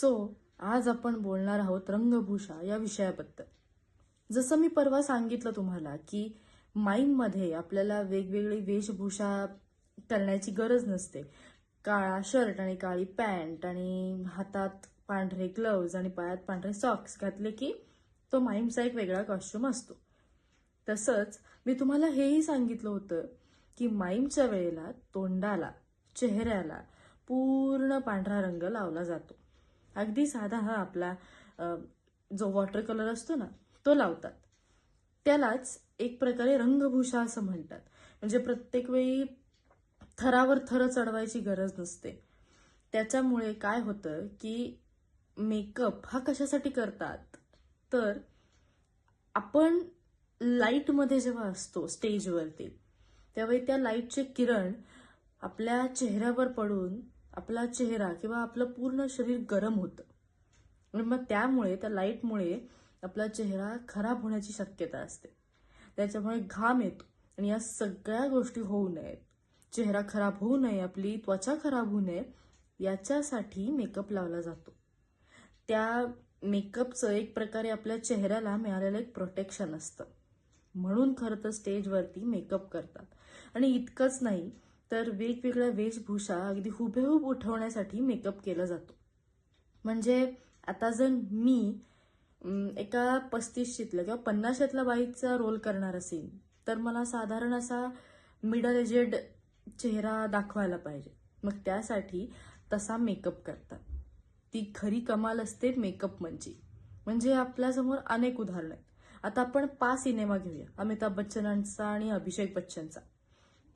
So आज आपण बोलणार आहोत रंगभूषा या विषयाबद्दल. जसं मी परवा सांगितलं तुम्हाला की माईममध्ये आपल्याला वेगवेगळी वेशभूषा करण्याची गरज नसते. काळा शर्ट आणि काळी पॅन्ट आणि हातात पांढरे ग्लव्ज आणि पायात पांढरे सॉक्स घातले की तो माईमचा एक वेगळा कॉस्ट्युम असतो. तसंच मी तुम्हाला हेही सांगितलं होतं की माईमच्या वेळेला तोंडाला चेहऱ्याला पूर्ण पांढरा रंग लावला जातो. अगदी साधा हा आपला जो वॉटर कलर असतो ना तो लावतात. त्यालाच एक प्रकारे रंगभूषा असं म्हणतात. म्हणजे प्रत्येक वेळी थरावर थर चढवायची गरज नसते. त्याच्यामुळे काय होतं की मेकअप हा कशासाठी करतात? तर आपण लाईटमध्ये जेव्हा असतो स्टेजवरती त्यावेळी त्या लाईटचे किरण आपल्या चेहऱ्यावर पडून आपला चेहरा किंवा आपलं पूर्ण शरीर गरम होतं. आणि मग त्यामुळे त्या लाईटमुळे आपला चेहरा खराब होण्याची शक्यता असते. त्याच्यामुळे घाम येतो आणि या सगळ्या गोष्टी होऊ नयेत. चेहरा खराब होऊ नये आपली त्वचा खराब होऊ नये याच्यासाठी मेकअप लावला जातो. त्या मेकअपचं एक प्रकारे आपल्या चेहऱ्याला मिळालेलं एक प्रोटेक्शन असतं. म्हणून खरं तर स्टेजवरती मेकअप करतात. आणि इतकंच नाही तर वेगवेगळ्या वेशभूषा अगदी हुबेहूब उठवण्यासाठी मेकअप केला जातो. म्हणजे आता जर मी एका पस्तीसशीतल्या किंवा पन्नाशातल्या बाईचा रोल करणार असेल तर मला साधारण असा मिडल एजेड चेहरा दाखवायला पाहिजे. मग त्यासाठी तसा मेकअप करतात. ती खरी कमाल असते मेकअप म्हणजे. म्हणजे आपल्यासमोर अनेक उदाहरणं आहेत. आता आपण पाच सिनेमा घेऊया. अमिताभ बच्चनांचा आणि अभिषेक बच्चनचा.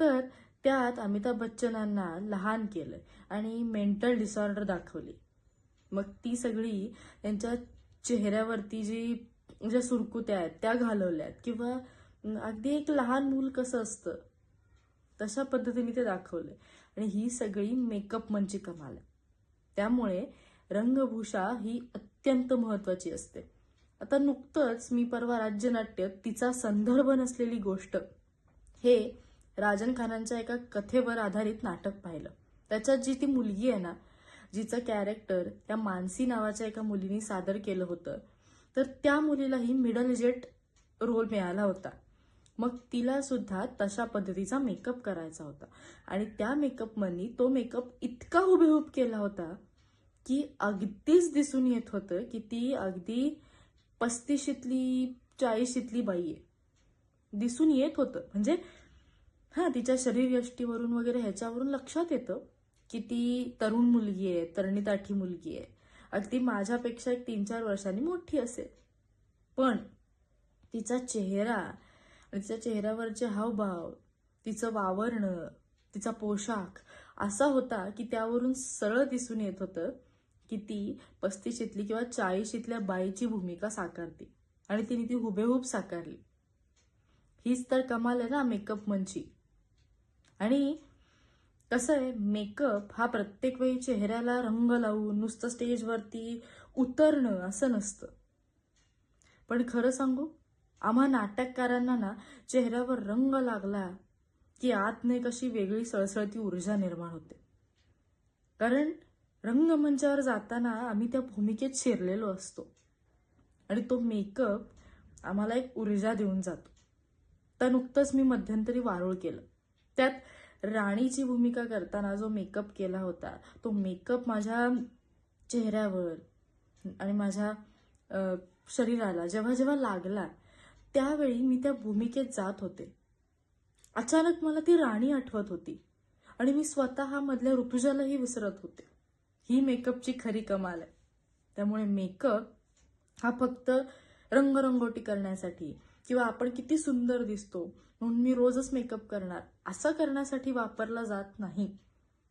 तर त्यात अमिताभ बच्चनांना लहान केलं आणि मेंटल डिसऑर्डर दाखवली. मग ती सगळी त्यांच्या चेहऱ्यावरती जी ज्या सुरकुत्या आहेत त्या घालवल्यात. किंवा अगदी एक लहान मूल कसं असतं तशा पद्धतीने ते दाखवलंय. आणि ही सगळी मेकअप म्हणजे कमाल आहे. त्यामुळे रंगभूषा ही अत्यंत महत्वाची असते. आता नुकतंच मी परवा राज्यनाट्य तिचा संदर्भ नसलेली गोष्ट हे राजन खानांच्या एका कथेवर आधारित नाटक पाहिलं. त्याच्यात जी ती मुलगी आहे ना जिचं कॅरेक्टर त्या मानसी नावाच्या एका मुलीने सादर केलं होतं तर त्या मुलीलाही मिडल एजेड रोल मिळाला होता. मग तिला सुद्धा तशा पद्धतीचा मेकअप करायचा होता. आणि त्या मेकअपमनी तो मेकअप इतका हुबेहूब केला होता की अगदीच दिसून येत होतं की ती अगदी पस्तीशीतली चाळीशीतली बाई आहे. दिसून येत होतं. म्हणजे हां तिच्या शरीरयष्टीवरून वगैरे ह्याच्यावरून लक्षात येतं की ती तरुण मुलगी आहे तरणीताठी मुलगी आहे. अगदी माझ्यापेक्षा एक तीन चार वर्षांनी मोठी असेल. पण तिचा चेहरा तिच्या चेहऱ्यावरचे हावभाव तिचं वावरणं तिचा पोशाख असा होता की त्यावरून सरळ दिसून येत होतं की ती पस्तीशीतली किंवा चाळीशीतल्या बाईची भूमिका साकारते आणि तिने ती हुबेहूब साकारली. हीच तर कमाल आहे ना मेकअप मनची आणि कसं आहे मेकअप हा प्रत्येक वेळी चेहऱ्याला रंग लावून नुसतं स्टेजवरती उतरणं असं नसतं. पण खरं सांगू आम्हा नाटककारांना ना चेहऱ्यावर रंग लागला की आतने कशी वेगळी सळसळती ऊर्जा निर्माण होते. कारण रंगमंचावर जाताना आम्ही त्या भूमिकेत शिरलेलो असतो. आणि तो मेकअप आम्हाला एक ऊर्जा देऊन जातो. तर नुकतंच मी मध्यंतरी वारोळ केलं. त्यात राणीची भूमिका करताना जो मेकअप केला होता तो मेकअप माझ्या चेहऱ्यावर आणि माझ्या शरीराला जेव्हा जेव्हा लागला त्यावेळी मी त्या भूमिकेत जात होते. अचानक मला ती राणी आठवत होती आणि मी स्वतः मधल्या ऋतुजालाही विसरत होते. ही मेकअपची खरी कमाल आहे. त्यामुळे मेकअप हा फक्त रंगरंगोटी करण्यासाठी किंवा आपण किती सुंदर दिसतो म्हणून मी रोजच मेकअप करणार. असं करण्यासाठी वापरला जात नाही.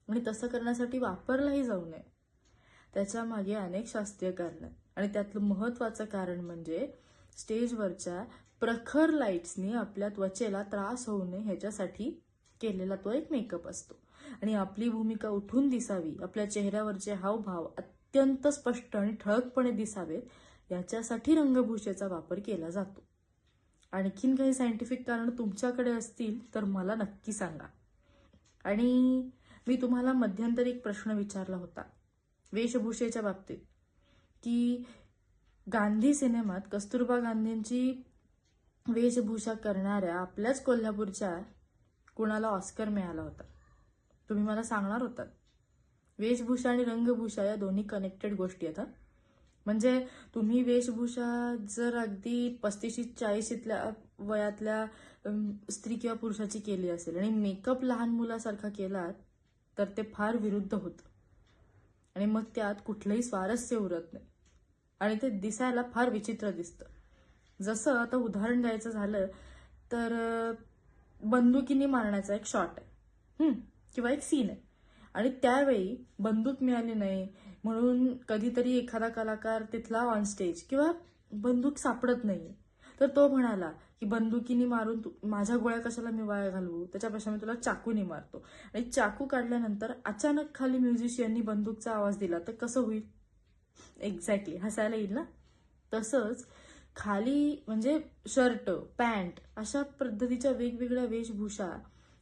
आणि तसं करण्यासाठी वापरलाही जाऊ नये. त्याच्यामागे अनेक शास्त्रीय कारण आहेत. आणि त्यातलं महत्वाचं कारण म्हणजे स्टेजवरच्या प्रखर लाईट्सनी आपल्या त्वचेला त्रास होऊ नये ह्याच्यासाठी केलेला तो एक मेकअप असतो. आणि आपली भूमिका उठून दिसावी आपल्या चेहऱ्यावरचे हावभाव अत्यंत स्पष्ट आणि ठळकपणे दिसावेत याच्यासाठी रंगभूषेचा वापर केला जातो. आणखीन काही सायंटिफिक कारण तुमच्याकडे असतील तर मला नक्की सांगा. आणि मी तुम्हाला मध्यंतरी एक प्रश्न विचारला होता वेशभूषेच्या बाबतीत की गांधी सिनेमात कस्तुरबा गांधींची वेशभूषा करणाऱ्या आपल्याच कोल्हापूरच्या कुणाला ऑस्कर मिळाला होता? तुम्ही मला सांगणार होतात. वेशभूषा आणि रंगभूषा या दोन्ही कनेक्टेड गोष्टी आहेत म्हणजे तुम्ही वेशभूषा जर अगदी पस्तीशी चाळीशीतल्या वयातल्या स्त्री किंवा पुरुषाची केली असेल आणि मेकअप लहान मुलासारखा केलात तर ते फार विरुद्ध होतं. आणि मग त्यात कुठलंही स्वारस्य उरत नाही. आणि ते दिसायला फार विचित्र दिसतं. जसं आता उदाहरण द्यायचं झालं तर बंदुकीने मारण्याचा एक शॉट आहे. किंवा एक सीन आहे. आणि त्यावेळी बंदूक मिळाली नाही. म्हणून कधीतरी एखादा कलाकार तिथला ऑन स्टेज किंवा बंदूक सापडत नाही. तर तो म्हणाला की बंदुकीने मारून तू माझ्या गोळ्या कशाला मी वाया घालवू? त्याच्यापेक्षा मी तुला चाकूने मारतो. आणि चाकू काढल्यानंतर अचानक खाली म्युझिशियननी बंदूकचा आवाज दिला. तर कसं होईल? एक्झॅक्टली हसायला येईल ना? तसंच खाली म्हणजे शर्ट पॅन्ट अशा पद्धतीच्या वेगवेगळ्या वेशभूषा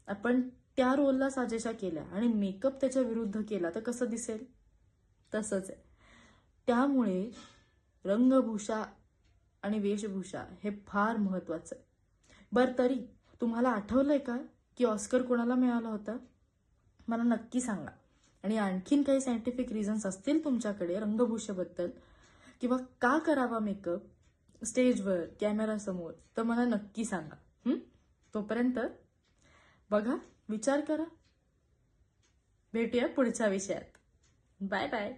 आपण त्या रोलला साजेशा केल्या. आणि मेकअप त्याच्या विरुद्ध केला. तर कसं दिसेल? तसंच आहे. त्यामुळे रंगभूषा आणि वेशभूषा हे फार महत्वाचं आहे. बरं तरी तुम्हाला आठवलंय का की ऑस्कर कोणाला मिळाला होता? मला नक्की सांगा. आणि आणखीन काही सायंटिफिक रिझन्स असतील तुमच्याकडे रंगभूषेबद्दल किंवा का करावा मेकअप स्टेजवर कॅमेरासमोर तर मला नक्की सांगा. तोपर्यंत बघा विचार करा. भेटूया पुढच्या विषयात. Bye bye.